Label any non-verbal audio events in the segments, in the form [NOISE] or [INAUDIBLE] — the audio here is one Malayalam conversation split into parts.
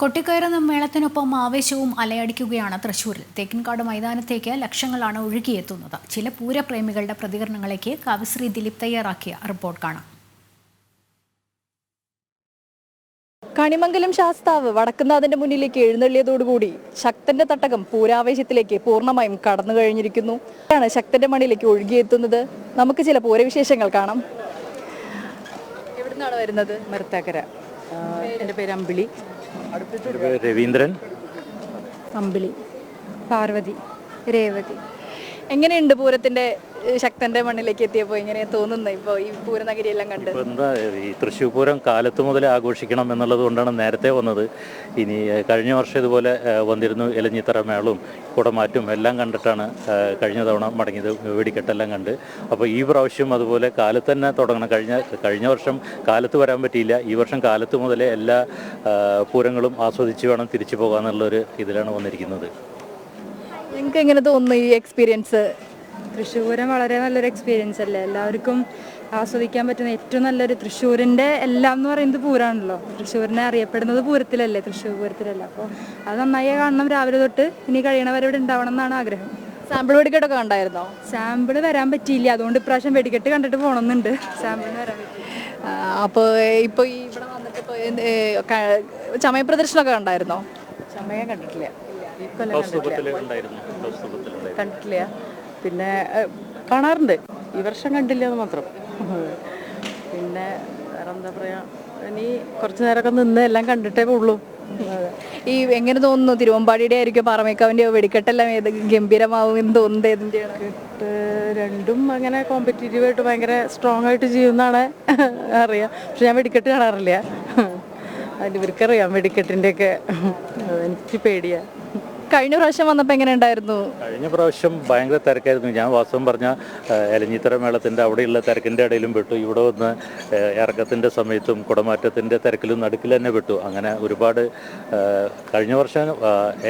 കൊട്ടിക്കയറുന്ന മേളത്തിനൊപ്പം ആവേശവും അലയടിക്കുകയാണ് തൃശൂരിൽ തേക്കിൻകാട് മൈതാനത്തേക്ക് ലക്ഷങ്ങളാണ് ഒഴുകിയെത്തുന്നത്. ചില പൂരപ്രേമികളുടെ പ്രതികരണങ്ങളിലേക്ക് കവിശ്രീ ദിലീപ് തയ്യാറാക്കിയ റിപ്പോർട്ട് കാണാം. കണിമംഗലം ശാസ്താവ് വടക്കുന്നാഥന്റെ മുന്നിലേക്ക് എഴുന്നള്ളിയതോടുകൂടി ശക്തന്റെ തട്ടകം പൂരാവേശത്തിലേക്ക് പൂർണമായും കടന്നു കഴിഞ്ഞിരിക്കുന്നു. ആണ് ശക്തന്റെ മണിയിലേക്ക് ഒഴുകിയെത്തുന്നത്. നമുക്ക് ചില പൂരവിശേഷങ്ങൾ കാണാം. എവിടുന്നാണ് വരുന്നത്? മരത്താക്കര. എന്റെ പേര് അമ്പിളി. രവീന്ദ്രൻ. അമ്പിളി പാർവതി. രേവതി. എങ്ങനെയുണ്ട് പൂരത്തിന്റെ ശക്തന്റെ മണ്ണിലേക്ക് എത്തിയപ്പോ ഇങ്ങനെ തോന്നുന്നു. ഇപ്പൊ ഈ പൂരനഗരി എല്ലാം കണ്ട്. ഇപ്പൊ എന്താ ഈ തൃശ്ശൂർ പൂരം കാലത്ത് മുതൽ ആഘോഷിക്കണം എന്നുള്ളത് കൊണ്ടാണ് നേരത്തെ വന്നത്. ഇനി ഏഹ്, കഴിഞ്ഞ വർഷം ഇതുപോലെ ഏഹ്, വന്നിരുന്നു ഇലഞ്ഞിത്തറ മേളവും കുടമാറ്റും എല്ലാം കണ്ടിട്ടാണ് ഏഹ്, കഴിഞ്ഞ തവണ മടങ്ങിയത് വെടിക്കെട്ടെല്ലാം കണ്ട്. അപ്പോൾ ഈ പ്രാവശ്യം അതുപോലെ കാലത്ത് തന്നെ തുടങ്ങണം. കഴിഞ്ഞ കഴിഞ്ഞ വർഷം കാലത്ത് വരാൻ പറ്റിയില്ല. ഈ വർഷം കാലത്ത് മുതലേ എല്ലാ ഏഹ്, പൂരങ്ങളും ആസ്വദിച്ച് വേണം തിരിച്ചു പോകാമെന്നുള്ളൊരു ഇതിലാണ് വന്നിരിക്കുന്നത്. നിങ്ങൾക്ക് എങ്ങനെ തോന്നുന്നു ഈ എക്സ്പീരിയൻസ് തൃശ്ശൂരം വളരെ നല്ലൊരു എക്സ്പീരിയൻസ് അല്ലേ? എല്ലാവർക്കും ആസ്വദിക്കാൻ പറ്റുന്ന ഏറ്റവും നല്ലൊരു തൃശ്ശൂരിന്റെ എല്ലാം എന്ന് പറയുന്നത് പൂരമാണല്ലോ തൃശ്ശൂരിനെ അറിയപ്പെടുന്നത് പൂരത്തിലല്ലേ? തൃശ്ശൂർ പൂരത്തിലല്ലേ. അപ്പോൾ അത് നന്നായി കാണണം രാവിലെ തൊട്ട്. ഇനി കഴിയണവരെ ഇവിടെ ഉണ്ടാവണം എന്നാണ് ആഗ്രഹം. സാമ്പിൾ വെടിക്കെട്ടൊക്കെ കണ്ടായിരുന്നോ? സാമ്പിൾ വരാൻ പറ്റിയില്ല. അതുകൊണ്ട് ഇപ്രാവശ്യം വെടിക്കെട്ട് കണ്ടിട്ട് പോകണമെന്നുണ്ട് സാമ്പിളിന് വരാൻ പറ്റിയില്ല. അപ്പോൾ ഇപ്പോൾ ഈ ഇവിടെ വന്നിട്ട് ഇപ്പോൾ ചമയ പ്രദർശനമൊക്കെ കണ്ടായിരുന്നോ? ചമയം കണ്ടിട്ടില്ല. കണ്ടിട്ടില്ല. പിന്നെ കാണാറുണ്ട്. ഈ വർഷം കണ്ടില്ല എന്ന് മാത്രം. പിന്നെ വേറെ എന്താ പറയാ? ഇനി കുറച്ച് നേരമൊക്കെ നിന്ന് എല്ലാം കണ്ടിട്ടേ ഉള്ളൂ. ഈ എങ്ങനെ തോന്നുന്നു? തിരുവമ്പാടിയുടെ ആയിരിക്കും പാറമേക്കാവിന്റെ വെടിക്കെട്ടെല്ലാം ഏത് ഗംഭീരമാവും എന്ന് തോന്നുന്നത് ഏതിന്റെ രണ്ടും അങ്ങനെ കോമ്പറ്റീറ്റീവ് ആയിട്ട് ഭയങ്കര സ്ട്രോങ് ആയിട്ട് ചെയ്യുന്നതാണ്. അറിയാം. പക്ഷെ ഞാൻ വെടിക്കെട്ട് കാണാറില്ല. അതിന്റെ ഇവർക്കറിയാം വെടിക്കെട്ടിന്റെയൊക്കെ. എനിക്ക് പേടിയാ. കഴിഞ്ഞ പ്രാവശ്യം വന്നപ്പോൾ എങ്ങനെ ഉണ്ടായിരുന്നു? കഴിഞ്ഞ പ്രാവശ്യം ഭയങ്കര തിരക്കായിരുന്നു. ഞാൻ വാസ്തവം പറഞ്ഞ എലഞ്ഞിത്തറ മേളത്തിന്റെ അവിടെയുള്ള തിരക്കിന്റെ ഇടയിലും പെട്ടു. ഇവിടെ വന്ന് ഇറക്കത്തിന്റെ സമയത്തും കുടമാറ്റത്തിന്റെ തിരക്കിലും നടുക്കിൽ തന്നെ പെട്ടു. അങ്ങനെ ഒരുപാട് കഴിഞ്ഞ വർഷം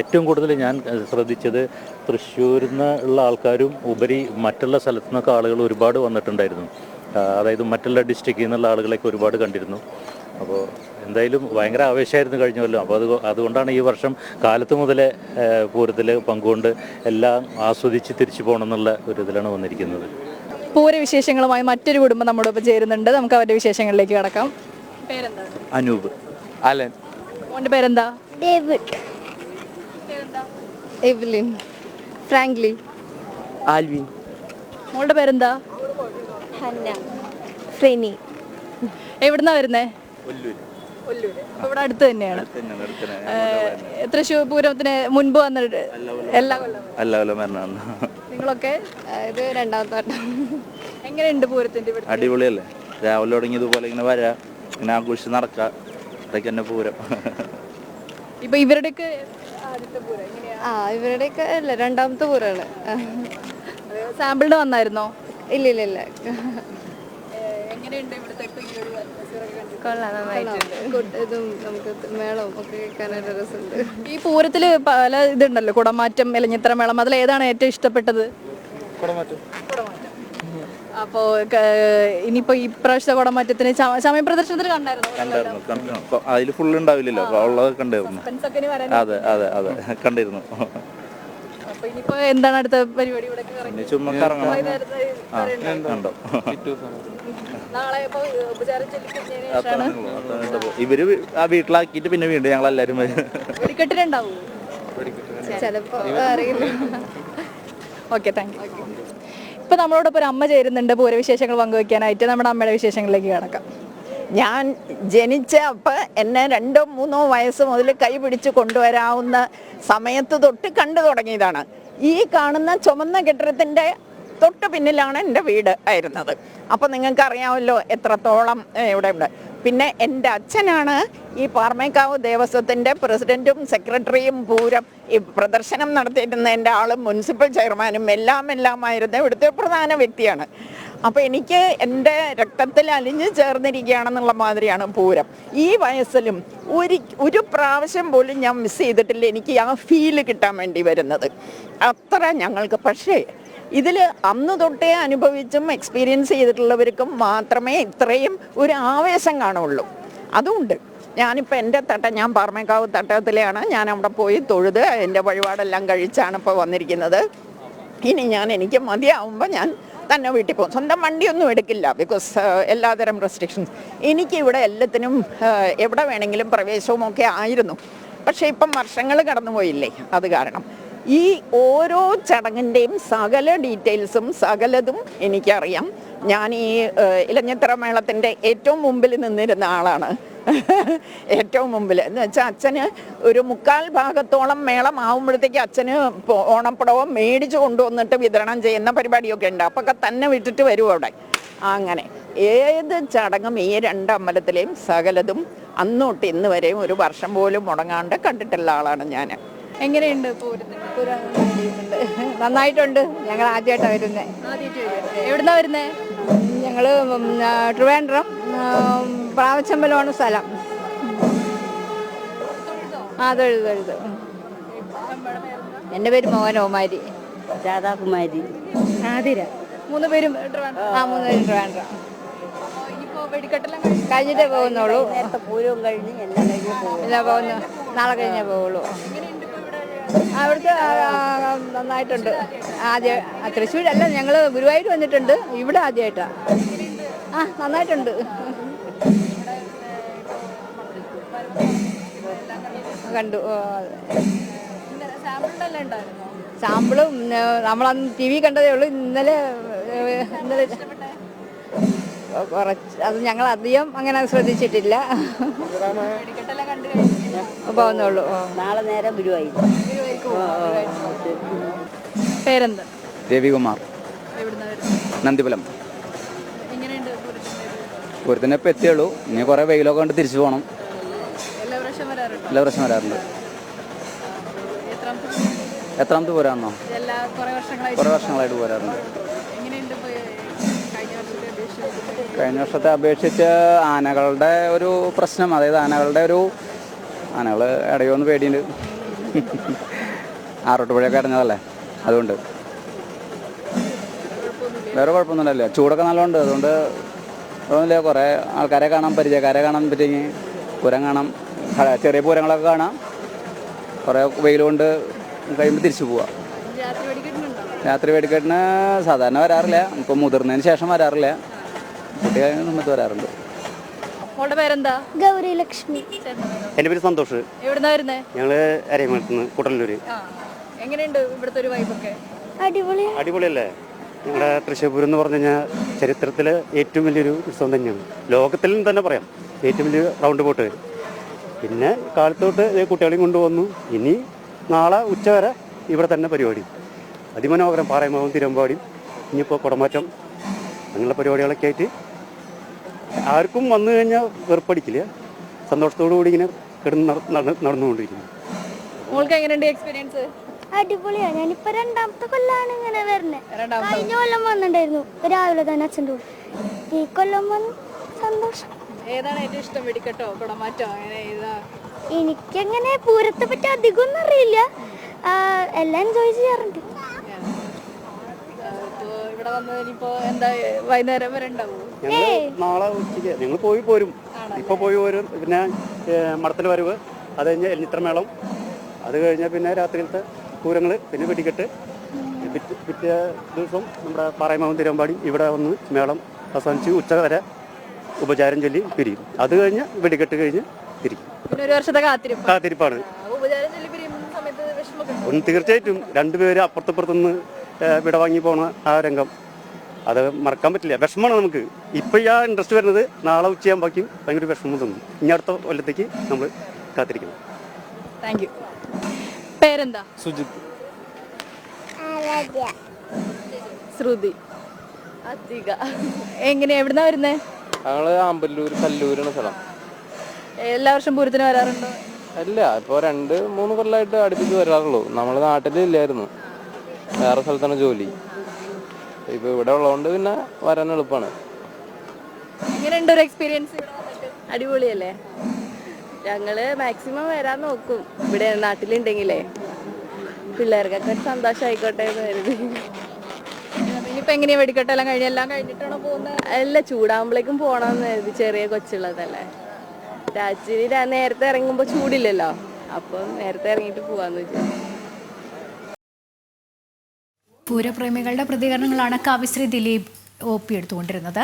ഏറ്റവും കൂടുതൽ ഞാൻ ശ്രദ്ധിച്ചത് തൃശ്ശൂരിൽ നിന്ന് ഉള്ള ആൾക്കാരും ഉപരി മറ്റുള്ള സ്ഥലത്തു നിന്നൊക്കെ ആളുകൾ ഒരുപാട് വന്നിട്ടുണ്ടായിരുന്നു. അതായത് മറ്റുള്ള ഡിസ്ട്രിക്റ്റിൽ നിന്നുള്ള ആളുകളെയൊക്കെ ഒരുപാട് കണ്ടിരുന്നു. അപ്പോൾ എന്തായാലും ഭയങ്കര ആവേശമായിരുന്നു കഴിഞ്ഞ കൊല്ലം. അപ്പോൾ അത് അതുകൊണ്ടാണ് ഈ വർഷം കാലത്ത് മുതലേ പൂരത്തിൽ പങ്കുകൊണ്ട് എല്ലാം ആസ്വദിച്ച് തിരിച്ചു പോകണം എന്നുള്ള ഒരു ഇതിലാണ് വന്നിരിക്കുന്നത്. പൂരവിശേഷങ്ങളുമായി മറ്റൊരു കുടുംബം നമ്മോടൊപ്പം ചേരുന്നുണ്ട്. നമുക്ക് അവരുടെ വിശേഷങ്ങളിലേക്ക് കടക്കാം. പേരെന്താ? അനൂപ്. അലൻ. മോന്റെ പേരെന്താ? ഡേവിഡ്. എവ്ലിൻ. ഫ്രാങ്ക്ലി. ആൽവിൻ. മോളുടെ പേരെന്താ? ഹന്ന. ഫ്രെനി എവിടുന്നാ വരുന്നേ? ഒല്ലൂര്. ഒല്ലൂര്. ഇവിടെ അടുത്ത് തന്നെയാണ്. തൃശ്ശൂർ പൂരത്തിന് മുൻപ് വന്നിട്ട് എല്ലാ കൊല്ലം നിങ്ങളൊക്കെ ഇത് രണ്ടാമത്തെ വട്ടം. എങ്ങനെയുണ്ട് പൂരത്തിന്റെ ഇവിടെ അടിപൊളിയല്ലേ? രാവിലെ തുടങ്ങിയതുപോലെ ഇങ്ങനെ വരാ ഇങ്ങനെ ആഘോഷിച്ച് നടക്കാം. ഇടയ്ക്ക് തന്നെ പൂരം. ഇപ്പൊ ഇവരുടെയൊക്കെ ആ ഇവരുടെയൊക്കെ അല്ല രണ്ടാമത്തെ പൂരാണ് സാമ്പിളിന് വന്നായിരുന്നോ? ഇല്ല ഇല്ല ഇല്ല എങ്ങനെയുണ്ട് ഇവിടുത്തെ ഇപ്പൊ ഈ ഒരു atmosphere ഒക്കെ കണ്ടിട്ട്? കൊള്ളാം. നന്നായിട്ടുണ്ട് കൊട്ട് ഇതും നമുക്ക് മേളവും ഒക്കെ രസമുണ്ട്. ഈ പൂരത്തിൽ പല ഇതുണ്ടല്ലോ കുടമാറ്റം എലഞ്ഞിത്തറ മേളം അതിൽ ഏതാണ് ഏറ്റവും ഇഷ്ടപ്പെട്ടത്? അപ്പോ ഇനിയിപ്പോ ഈ പ്രാവശ്യത്തെ കുടമാറ്റത്തിന് സമയ പ്രദർശനത്തിൽ പ്രദർശനത്തിന് കണ്ടായിരുന്നു അതിൽ ഫുള്ള് ഉണ്ടാവില്ലല്ലോ അപ്പൊ ഉള്ളത് കണ്ടിരുന്നു അതെ അതെ അതെ. കണ്ടിരുന്നു. അപ്പൊ ഇനിയിപ്പോ എന്താണ് അടുത്ത പരിപാടി ഇവിടെ ചുമ്മാ നാളെ ഇപ്പൊ ഉപചാരം ചൊല്ലിക്കഴിഞ്ഞതിന് ഇവർ ആ വീട്ടിലാക്കിയിട്ട് പിന്നെ വീണ്ടും ഞങ്ങൾ എല്ലാവരും വെടിക്കെട്ടിനുണ്ടാവൂ ചിലപ്പോ അറിയില്ല. Okay thank you. ഇപ്പൊ നമ്മളോടൊപ്പം ഒരു അമ്മ ചേരുന്നുണ്ട്. പൂരവിശേഷങ്ങൾ പങ്കുവെക്കാനായിട്ട് നമ്മുടെ അമ്മയുടെ വിശേഷങ്ങളിലേക്ക് കിടക്കാം. ഞാൻ ജനിച്ച അപ്പം എന്നെ രണ്ടോ മൂന്നോ വയസ്സ് മുതൽ കൈ പിടിച്ച് കൊണ്ടുവരാവുന്ന സമയത്ത് തൊട്ട് കണ്ടു തുടങ്ങിയതാണ്. ഈ കാണുന്ന ചുമന്ന കെട്ടിടത്തിന്റെ തൊട്ട് പിന്നിലാണ് എന്റെ വീട് ആയിരുന്നത്. അപ്പോൾ നിങ്ങൾക്ക് അറിയാമല്ലോ എത്രത്തോളം ഇവിടെ ഉണ്ട്. പിന്നെ എന്റെ അച്ഛനാണ് ഈ പാർമേക്കാവ് ദേവസ്വത്തിന്റെ പ്രസിഡന്റും സെക്രട്ടറിയും പൂരം ഈ പ്രദർശനം നടത്തിയിരുന്ന എന്റെ ആളും മുനിസിപ്പൽ ചെയർമാനും എല്ലാം എല്ലാമായിരുന്ന ഇവിടുത്തെ പ്രധാന വ്യക്തിയാണ്. അപ്പോൾ എനിക്ക് എന്റെ രക്തത്തിൽ അലിഞ്ഞു ചേർന്നിരിക്കുകയാണെന്നുള്ള മാതിരിയാണ് പൂരം. ഈ വയസ്സിലും ഒരു ഒരു പ്രാവശ്യം പോലും ഞാൻ മിസ് ചെയ്തിട്ടില്ല. എനിക്ക് ആ ഫീൽ കിട്ടാൻ വേണ്ടി വരുന്നത്. അത്ര ഞങ്ങൾക്ക്. പക്ഷേ ഇതിൽ അന്ന് തൊട്ടേ അനുഭവിച്ചും എക്സ്പീരിയൻസ് ചെയ്തിട്ടുള്ളവർക്കും മാത്രമേ ഇത്രയും ഒരു ആവേശം കാണുള്ളൂ. അതുമുണ്ട് ഞാനിപ്പോൾ എന്റെ തട്ട ഞാൻ പാർമേക്കാവ് തട്ടത്തിലെയാണ്. ഞാൻ അവിടെ പോയി തൊഴുത് എന്റെ വഴിപാടെല്ലാം കഴിച്ചാണ് ഇപ്പോൾ വന്നിരിക്കുന്നത്. ഇനി ഞാൻ എനിക്ക് മതിയാവുമ്പോൾ ഞാൻ തന്നെ വീട്ടിൽ പോകും. സ്വന്തം വണ്ടിയൊന്നും എടുക്കില്ല. ബിക്കോസ് എല്ലാതരം റെസ്ട്രിക്ഷൻസ് എനിക്ക് ഇവിടെ എല്ലാത്തിനും എവിടെ വേണമെങ്കിലും പ്രവേശവും ഒക്കെ ആയിരുന്നു. പക്ഷേ ഇപ്പം വർഷങ്ങൾ കടന്നുപോയില്ലേ? അത് കാരണം. ഈ ഓരോ ചടങ്ങിന്റെയും സകല ഡീറ്റെയിൽസും സകലതും എനിക്കറിയാം. ഞാൻ ഈ ഇലഞ്ഞിത്തറ മേളത്തിന്റെ ഏറ്റവും മുമ്പിൽ നിന്നിരുന്ന ആളാണ്. [LAUGHS] ഏറ്റവും മുമ്പിൽ. എന്ന് വെച്ചാൽ അച്ഛന് ഒരു മുക്കാൽ ഭാഗത്തോളം മേളം ആവുമ്പോഴത്തേക്ക് അച്ഛന് ഓണപ്പടവും മേടിച്ചു കൊണ്ടുവന്നിട്ട് വിതരണം ചെയ്യുന്ന പരിപാടിയൊക്കെ ഉണ്ട്. അപ്പൊക്കെ തന്നെ വിട്ടിട്ട് വരും അവിടെ. അങ്ങനെ ഏത് ചടങ്ങും ഈ രണ്ട് അമ്പലത്തിലെയും സകലതും അന്നോട്ട് ഇന്ന് വരെയും ഒരു വർഷം പോലും മുടങ്ങാണ്ട് കണ്ടിട്ടുള്ള ആളാണ് ഞാൻ എങ്ങനെയുണ്ട് പൂരത്തിന് നന്നായിട്ടുണ്ട്. ഞങ്ങൾ ആദ്യമായിട്ടാണ് വരുന്നത് എവിടുന്നാ വരുന്നേ? ഞങ്ങൾ ട്രിവാൻഡ്രം പ്രാവച്ചമ്പലമാണ് സ്ഥലം. ആ തൊഴുതു എന്റെ എന്റെ പേര് മോഹനകുമാരി രാധാകുമാരി. ആതിര. മൂന്ന് പേരും ട്രിവാൻഡ്രം. ആ മൂന്ന് പേരും ട്രിവാൻഡ്രം. കഴിഞ്ഞിട്ടേ പോകുന്നുള്ളൂ. നേരത്തെ പൂരവും കഴിഞ്ഞ് എല്ലാം കഴിഞ്ഞ് പോകുന്നു. നാളെ കഴിഞ്ഞേ പോകുള്ളൂ അവിടുത്തെ നന്നായിട്ടുണ്ട്. ആദ്യ തൃശ്ശൂരല്ല ഞങ്ങൾ ഗുരുവായൂർ വന്നിട്ടുണ്ട്. ഇവിടെ ആദ്യമായിട്ടാ ആ നന്നായിട്ടുണ്ട്. കണ്ടു സാമ്പിളും നമ്മളന്ന് ടി വി കണ്ടതേ ഉള്ളൂ. ഇന്നലെ ഇന്നലെ കുറച്ച് അത് ഞങ്ങൾ അധികം അങ്ങനെ ശ്രദ്ധിച്ചിട്ടില്ല. പോകുന്നുള്ളൂ നാളെ നേരം ഗുരുവായി പേരെന്ത്? രവികുമാർ. നന്ദിപുലം പൂരത്തിന് ഇപ്പം എത്തിയുള്ളൂ. ഇനി കുറേ വെയിലൊക്കെ കണ്ട് തിരിച്ചു പോകണം എല്ലാ വർഷം വരാറുണ്ടോ? എല്ലാ പ്രശ്നം വരാറുണ്ട്. എത്രാമത്തെ പോരാണോ കുറേ വർഷങ്ങളായിട്ട് പോരാറുണ്ട്. കഴിഞ്ഞ വർഷത്തെ അപേക്ഷിച്ച് ആനകളുടെ ഒരു പ്രശ്നം അതായത് ആനകളുടെ ഒരു ആനകൾ ഇടയോന്ന് പേടിയുണ്ട്. [LAUGHS] ആറോട്ടുപുഴയൊക്കെ ഇറങ്ങിയതല്ലേ അതുകൊണ്ട്. വേറെ കുഴപ്പമൊന്നുമില്ലല്ലോ. ചൂടൊക്കെ നല്ലോണ്ട്. അതുകൊണ്ട് ഒന്നുമില്ല കുറേ ആൾക്കാരെ കാണാൻ പരിചയക്കാരെ കാണാൻ പറ്റിയെങ്കിൽ പൂരം കാണാം ചെറിയ പൂരങ്ങളൊക്കെ കാണാം. കുറേ വെയിൽ കൊണ്ട് കഴിയുമ്പോൾ തിരിച്ചു പോവാം. രാത്രി വെടിക്കെട്ടിന് സാധാരണ വരാറില്ല. ഇപ്പം മുതിർന്നതിന് ശേഷം വരാറില്ല. കുട്ടികളെ സമയത്ത് വരാറുണ്ട്. മോളുടെ പേരെന്താ? ഗൗരി ലക്ഷ്മി എന്റെ പേര് സന്തോഷ്. എവിടുന്നാ വരുന്നേ? ഞങ്ങൾ അരയമലത്ത് നിന്ന് ആ എങ്ങനെയുണ്ട് ഇവിടുത്തെ ഒരു വൈബൊക്കെ അടിപൊളി. അടിപൊളിയല്ലേ? ഞങ്ങളുടെ തൃശ്ശൂർ എന്ന് പറഞ്ഞു കഴിഞ്ഞാൽ ചരിത്രത്തിലെ ഏറ്റവും വലിയൊരു ഉത്സവം തന്നെയാണ്. ലോകത്തിൽ തന്നെ പറയാം. ഏറ്റവും വലിയ റൗണ്ട് ബോട്ട് പിന്നെ കാലത്തോട്ട് കുട്ടികളെയും കൊണ്ടുവന്നു. ഇനി നാളെ ഉച്ച വരെ ഇവിടെ തന്നെ പരിപാടി. അതിമനോഹരം പാറയമാവും തിരുവമ്പാടിയും. ഇനിയിപ്പോൾ കുടമാറ്റം. അങ്ങനെയുള്ള പരിപാടികളൊക്കെ ആയിട്ട് ആർക്കും വന്നു കഴിഞ്ഞാൽ വെറുപ്പടിക്കില്ല. സന്തോഷത്തോടു കൂടി ഇങ്ങനെ കിടന്ന് നട- നട- നടന്നുകൊണ്ടിരിക്കുന്നു. മോൾക്ക് എങ്ങനെയുണ്ട് എക്സ്പീരിയൻസ് അടിപൊളിയാണ് ഞാനിപ്പോ രണ്ടാമത്തെ കൊല്ലാണ് ഇങ്ങനെ വരുന്നത് രണ്ടാമത്തെ? കഴിഞ്ഞ കൊല്ലം വന്നിട്ടുണ്ടായിരുന്നു. രാവിലെ തന്നെ അച്ഛന്റെ കൂടെ. ഈ കൊല്ലം വന്ന് സന്തോഷം. ഏതാണ് ഏറ്റവും ഇഷ്ടം? വെടിക്കെട്ടോ കുടമാറ്റോ അങ്ങനെ ഏതാ? എനിക്കങ്ങനെ പൂരത്തെ പറ്റി അധികം ഒന്നും അറിയില്ല എല്ലാം എൻജോയ് ചെയ്യാറുണ്ട്. ഇവിടെ വന്നതിനിപ്പോ എന്താ വൈകുന്നേരം വരെ ഉണ്ടാവും ഞങ്ങൾ നാളെ ഉച്ചയ്ക്ക്. ഞങ്ങൾ പോയി പോരും. ഇപ്പൊ പോയി പോരും. പിന്നെ മടത്തിൽ വരവ്. അത് കഴിഞ്ഞ് എല്ലിത്രമേളം അത് കഴിഞ്ഞാൽ പിന്നെ രാത്രിയിലത്തെ പൂരങ്ങൾ പിന്നെ വെടിക്കെട്ട്. പിറ്റേ പിറ്റേ ദിവസം നമ്മുടെ പാറയമാവും തിരുവമ്പാടി ഇവിടെ വന്ന് മേളം അവസാനിച്ച് ഉച്ച വരെ ഉപചാരം ചൊല്ലി പിരിയും. അത് കഴിഞ്ഞ് വെടിക്കെട്ട് കഴിഞ്ഞ് തിരിക്കും പിന്നെ ഒരു വർഷത്തെ കാത്തിരിപ്പ് കാത്തിരിപ്പാണ്. ഉപചാരം ചൊല്ലി പിരിയുന്ന സമയത്ത് വിഷമമൊക്കെ ഉണ്ടോ? ഒന്ന് തീർച്ചയായിട്ടും. രണ്ടുപേര് അപ്പുറത്തപ്പുറത്തുനിന്ന് വിട വാങ്ങി പോണ ആ രംഗം. അത് മറക്കാൻ പറ്റില്ല. വിഷമമാണ് നമുക്ക്. ഇപ്പോൾ ഈ ആ ഇൻട്രസ്റ്റ് വരുന്നത് നാളെ ഉച്ചയാകുമ്പോഴേക്കും ഭയങ്കര വിഷമം തോന്നും. ഇനി അടുത്ത കൊല്ലത്തേക്ക് നമ്മൾ കാത്തിരിക്കുന്നു താങ്ക് യു പേരെന്താ? സുജിത്. ശ്രുതി. അധിക എങ്ങനെ എവിടുന്നാ വരുന്നേ? ഞങ്ങൾ ആമ്പല്ലൂർ കല്ലൂരാണ് സ്ഥലം. എല്ലാ വർഷം പൂരത്തിന് വരാറുണ്ടോ? അല്ല ഇപ്പോൾ രണ്ട് മൂന്ന് കൊല്ലമായിട്ട് അടുപ്പിച്ച് വരാറുള്ളൂ. നമ്മൾ നാട്ടിലില്ലായിരുന്നു വേറെ സ്ഥലത്താണ് ജോലി. ഇപ്പൊ ഇവിടെ ഉള്ളതുകൊണ്ട് പിന്നെ വരാൻ എളുപ്പമാണ് എങ്ങനെയുണ്ട് ഒരു എക്സ്പീരിയൻസ് അടിപൊളിയല്ലേ? ഞങ്ങൾ മാക്സിമം വരാൻ നോക്കും. ഇവിടെ നാട്ടിലുണ്ടെങ്കിലേ. പിള്ളേർക്കൊക്കെ ഒരു സന്തോഷമായിക്കോട്ടെ എന്ന് കരുതി. ഇനിയിപ്പോ എങ്ങനെയാ വെടിക്കെട്ടെല്ലാം കഴിഞ്ഞ്? എല്ലാം കഴിഞ്ഞിട്ടാണോ പോകുന്നത്? അല്ല ചൂടാകുമ്പോഴേക്കും പോണെന്ന് കരുതി. ചെറിയ കൊച്ചുള്ളതല്ലേ. രാജ്യ നേരത്തെ ഇറങ്ങുമ്പോൾ ചൂടില്ലല്ലോ. അപ്പം നേരത്തെ ഇറങ്ങിയിട്ട് പോവാന്ന് വെച്ചാൽ പൂരപ്രേമികളുടെ പ്രതികരണങ്ങളാണ് കവിശ്രീ ദിലീപ് ഒപ്പിയെടുത്തുകൊണ്ടിരുന്നത്